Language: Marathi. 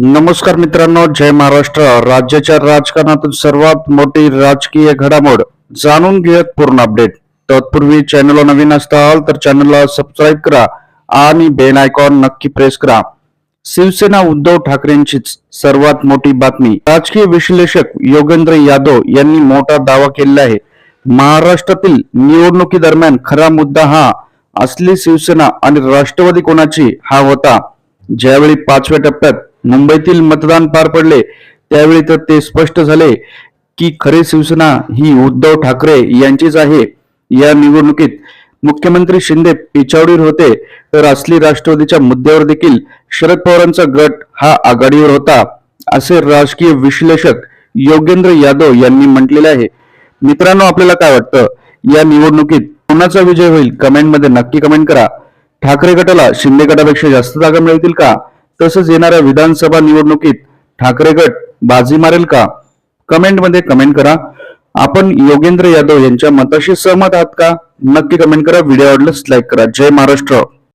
नमस्कार मित्रांनो जय महाराष्ट्र. राज्याच्या राजकारणातील सर्वात मोठी राजकीय घडामोड जाणून घेत पूर्ण अपडेट तत्पूर्वी चॅनलला नवीन असताल तर चॅनलला सबस्क्राईब करा आणि बेल आयकॉन नक्की प्रेस करा. शिवसेना उद्धव ठाकरेंचीच सर्वात मोठी बातमी. राजकीय विश्लेषक योगेंद्र यादव यांनी मोठा दावा केलेला आहे. महाराष्ट्रातील निवडणुकीदरम्यान खरा मुद्दा हा असली शिवसेना आणि राष्ट्रवादी कोणाची हा होता. ज्यावेळी पाचव्या टप्प्यात मुंबईतील मतदान पार पडले. त्यावेळी तर ते स्पष्ट झाले की खरी शिवसेना ही उद्धव ठाकरे यांचीच आहे. या निवडणुकीत मुख्यमंत्री शिंदे पिछावडीवर होते. तर असली राष्ट्रवादीच्या मुद्द्यावर देखील शरद पवारांचा गट हा आघाडीवर होता असे राजकीय विश्लेषक योगेंद्र यादव यांनी म्हटलेले आहे. मित्रांनो आपल्याला काय वाटतं? या निवडणुकीत कोणाचा विजय होईल? कमेंटमध्ये नक्की कमेंट करा. ठाकरे गटाला शिंदे गटापेक्षा जास्त जागा मिळतील का? तसंच येणाऱ्या विधानसभा निवडणुकीत ठाकरे गट बाजी मारेल का? कमेंटमध्ये कमेंट करा. आपण योगेंद्र यादव यांच्या मताशी सहमत आहात का? नक्की कमेंट करा. व्हिडिओ आवडल्यास लाईक करा. जय महाराष्ट्र.